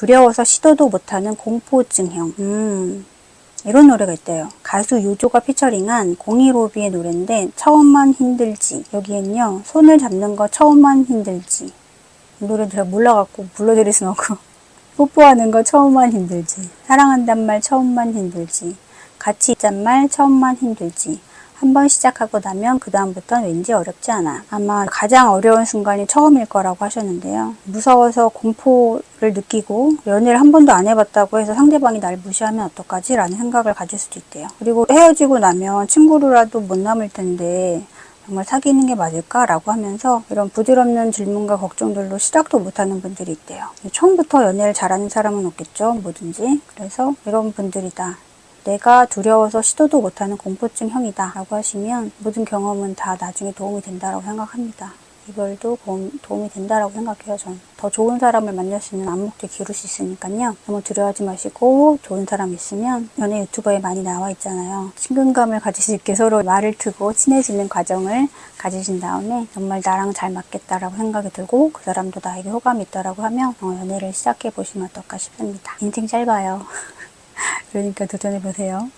두려워서 시도도 못하는 공포증형. 음, 이런 노래가 있대요. 가수 유조가 피처링한 015B의 노래인데 처음만 힘들지. 여기엔요. 손을 잡는 거 처음만 힘들지. 이 노래 제가 몰라갖고 불러드릴 순 없고 뽀뽀하는 거 처음만 힘들지. 사랑한단 말 처음만 힘들지. 같이 있잔 말 처음만 힘들지. 한번 시작하고 나면 그 다음부터는 왠지 어렵지 않아. 아마 가장 어려운 순간이 처음일 거라고 하셨는데요. 무서워서 공포를 느끼고 연애를 한 번도 안 해봤다고 해서 상대방이 날 무시하면 어떡하지? 라는 생각을 가질 수도 있대요. 그리고 헤어지고 나면 친구로라도 못 남을 텐데 정말 사귀는 게 맞을까라고 하면서 이런 부질없는 질문과 걱정들로 시작도 못하는 분들이 있대요. 처음부터 연애를 잘하는 사람은 없겠죠, 뭐든지. 그래서 이런 분들이다. 내가 두려워서 시도도 못하는 공포증형이다 라고 하시면 모든 경험은 다 나중에 도움이 된다라고 생각합니다. 이별도 도움, 도움이 된다라고 생각해요, 전. 더 좋은 사람을 만날 수 있는 안목도 기를 수 있으니까요. 너무 두려워하지 마시고 좋은 사람 있으면 연애 유튜버에 많이 나와 있잖아요. 친근감을 가질 수 있게 서로 말을 트고 친해지는 과정을 가지신 다음에 정말 나랑 잘 맞겠다라고 생각이 들고 그 사람도 나에게 호감이 있다라고 하면 어, 연애를 시작해 보시면 어떨까 싶습니다. 인생 짧아요. 그러니까 도전해 보세요.